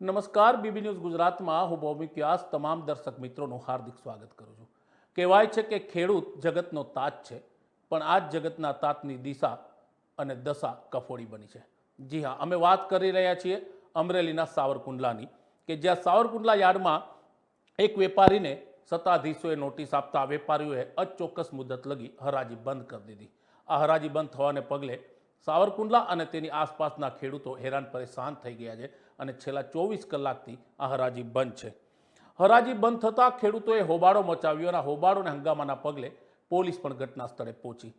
નમસ્કાર, BB news ગુજરાતમાં હું ભૌમિક વ્યાસ તમામ દર્શક મિત્રોનું હાર્દિક સ્વાગત કરું છું. કહેવાય છે કે ખેડૂત જગતનો તાત છે, પણ આ જ જગતના તાતની દિશા અને દશા કફોડી બની છે. જી હા, અમે વાત કરી રહ્યા છીએ અમરેલીના સાવરકુંડલાની, કે જ્યાં સાવરકુંડલા યાર્ડમાં એક વેપારીને સત્તાધીશોએ નોટિસ આપતા વેપારીઓએ અચોક્કસ મુદત લગી હરાજી બંધ કરી દીધી. આ હરાજી બંધ થવાને પગલે સાવરકુંડલા અને તેની આસપાસના ખેડૂતો હેરાન પરેશાન થઈ ગયા છે અને છેલ્લા ચોવીસ કલાકથી આ હરાજી બંધ છે. હરાજી બંધ થતાં ખેડૂતોએ હોબાળો મચાવ્યો અને આ હોબાળો હંગામાના પગલે પોલીસ પણ ઘટના સ્થળે પહોંચી.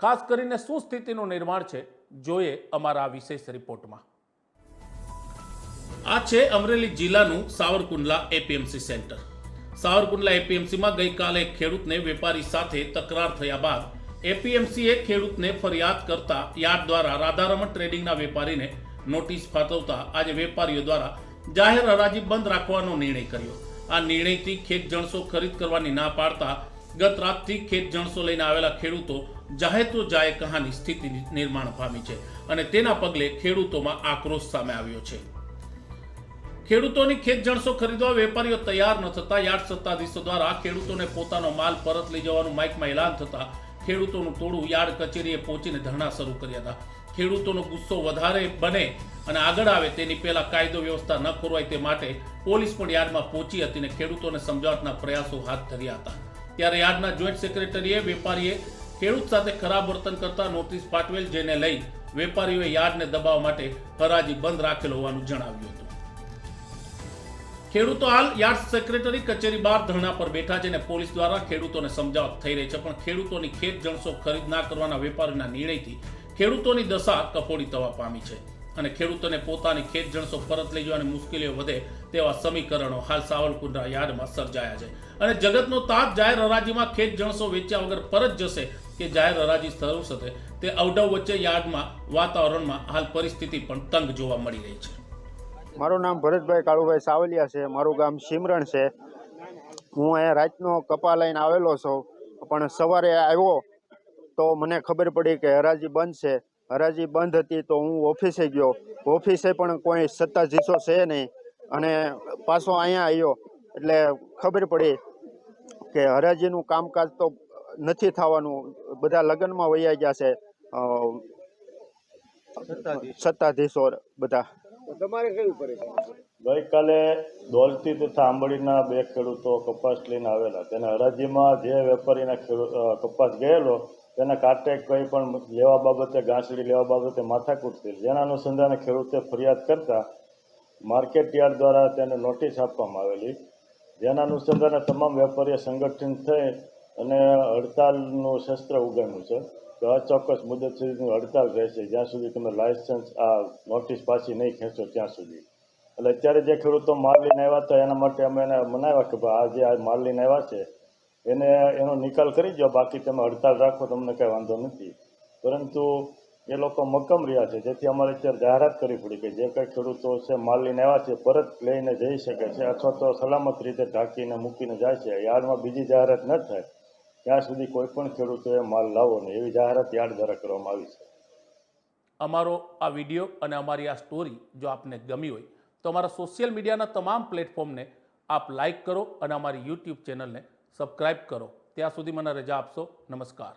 ખાસ કરીને શું સ્થિતિનું નિર્માણ છે, જોઈએ અમારા વિશેષ રિપોર્ટમાં. આ છે અમરેલી જિલ્લાનું સાવરકુંડલા એપીએમસી સેન્ટર. સાવરકુંડલા એપીએમસીમાં ગઈકાલે ખેડૂતને વેપારી સાથે તકરાર થયા બાદ એપીએમસીએ ખેડૂતને ફરિયાદ કરતા યાર્ડ દ્વારા રાધારમણ ટ્રેડિંગના વેપારીને નોટિસ ફાટવતા આજે વેપારીઓ દ્વારા જાહેર હરાજી બંધ રાખવાનો નિર્ણય કર્યો. આ નિર્ણયથી ખેત જણસો ખરીદ કરવાની ના પાડતા ગત રાતથી ખેત જણસો લઈને આવેલા ખેડૂતો જાહે તો જાય કહાની સ્થિતિ નિર્માણ પામી છે અને તેના પગલે ખેડૂતોમાં આક્રોશ સામે આવ્યો છે. ખેડૂતોની ખેત જણસો ખરીદવા વેપારીઓ તૈયાર ન થતા યાર્ડ સત્તાધીશો દ્વારા ખેડૂતોને પોતાનો માલ પરત લઈ જવાનું માઇકમાં એલાન થતા ખેડૂતોનું ટોળું યાર્ડ કચેરીએ પહોંચીને ધરણા શરૂ કર્યા હતા. ખેડૂતોનો ગુસ્સો વધારે બને અને આગળ આવે તેની પહેલા કાયદો વ્યવસ્થા ન ખોરવાય તે માટે પોલીસ પણ યાર્ડમાં પહોંચી હતી અને ખેડૂતોને સમજાવટના પ્રયાસો હાથ ધર્યા હતા. ત્યારે યાર્ડના જોઈન્ટ સેક્રેટરીએ વેપારીએ ખેડૂત સાથે ખરાબ વર્તન કરતા નોટિસ પાઠવેલ, જેને લઈ વેપારીઓએ યાર્ડને દબાવવા માટે હરાજી બંધ રાખેલ હોવાનું જણાવ્યું હતું. ખેડૂતો હાલ યાર્ડ સેક્રેટરી કચેરી બહાર ધરણા પર બેઠા છે અને પોલીસ દ્વારા ખેડૂતોને સમજાવટ થઈ રહી છે. પણ ખેડૂતોની ખેત જણસો ખરીદ ના કરવાના વેપારીના નિર્ણયથી ખેડૂતોની દશા કફોડી થવા પામી છે અને ખેડૂતોને પોતાની ખેત જણસો પરત લઈ જવાની મુશ્કેલીઓ વધે તેવા સમીકરણો હાલ સાવરકુંડલા યાર્ડમાં સર્જાયા છે. અને જગતનો તાપ જાહેર હરાજીમાં ખેત જણસો વેચ્યા વગર પરત જશે કે જાહેર હરાજી શરૂ થશે તે અવડવ વચ્ચે યાર્ડમાં વાતાવરણમાં હાલ પરિસ્થિતિ પણ તંગ જોવા મળી રહી છે. મારું નામ ભરતભાઈ કાળુભાઈ સાવલિયા છે મારું ગામ સિમરણ છે. હું અહીંયા રાતનો કપા લઈને આવેલો છું પણ સવારે આવ્યો તો મને ખબર પડી કે હરાજી બંધ છે. હરાજી બંધ હતી તો હું ઓફિસે ગયો. ઓફિસે પણ કોઈ સત્તાધીશો છે નહીં. અને પાછો અહીંયા આવ્યો એટલે ખબર પડી કે હરાજીનું કામકાજ તો નથી થવાનું. બધા લગ્નમાં વૈયા ગયા છે. સત્તાધીશો બધા. ગઈકાલે દોલતી તથા આંબળીના બે ખેડૂતો કપાસ લઈને આવેલા. તેના હરાજીમાં જે વેપારીના કપાસ ગયેલો, તેના કાંટે કંઈ પણ લેવા બાબતે ગાંસડી લેવા બાબતે માથાકૂટ થઈ જેના અનુસંધાને ખેડૂતે ફરિયાદ કરતા માર્કેટ યાર્ડ દ્વારા તેને નોટિસ આપવામાં આવેલી. જેના અનુસંધાને તમામ વેપારીઓ સંગઠન થઈ અને હડતાલનું શસ્ત્ર ઉગામ્યું છે. કે ચોક્કસ મુદત સુધીની હડતાલ રહેશે. જ્યાં સુધી તમે લાયસન્સ આ નોટિસ પાછી નહીં ખેંચો ત્યાં સુધી. એટલે અત્યારે જે ખેડૂતો માલ લઈને આવ્યા હતા, એના માટે અમે એને મનાવ્યા કે ભાઈ આ જે આ માલ લઈને આવ્યા છે, એને, એનો નિકાલ કરી દો બાકી તમે હડતાલ રાખો, તમને કાંઈ વાંધો નથી. પરંતુ એ લોકો મક્કમ રહ્યા છે. જેથી અમારે અત્યારે જાહેરાત કરવી પડી કે જે કંઈ ખેડૂતો છે, માલ લઈને આવ્યા છે, પરત લઈને જઈ શકે છે, અથવા તો સલામત રીતે ઢાંકીને મૂકીને જાય છે. યાર્ડમાં બીજી જાહેરાત ન થાય. ત્યાં સુધી કોઈ પણ ખેડૂતોએ માલ લાવો ને એવી જાહેરાત યાદ દ્વારા કરવામાં આવી છે. અમારો આ વીડિયો અને અમારી આ સ્ટોરી જો આપને ગમી હોય, તો અમારા સોશિયલ મીડિયાના તમામ પ્લેટફોર્મને આપ લાઈક કરો અને અમારી યુટ્યુબ ચેનલને સબસ્ક્રાઈબ કરો. ત્યાં સુધી મને રજા આપશો. નમસ્કાર.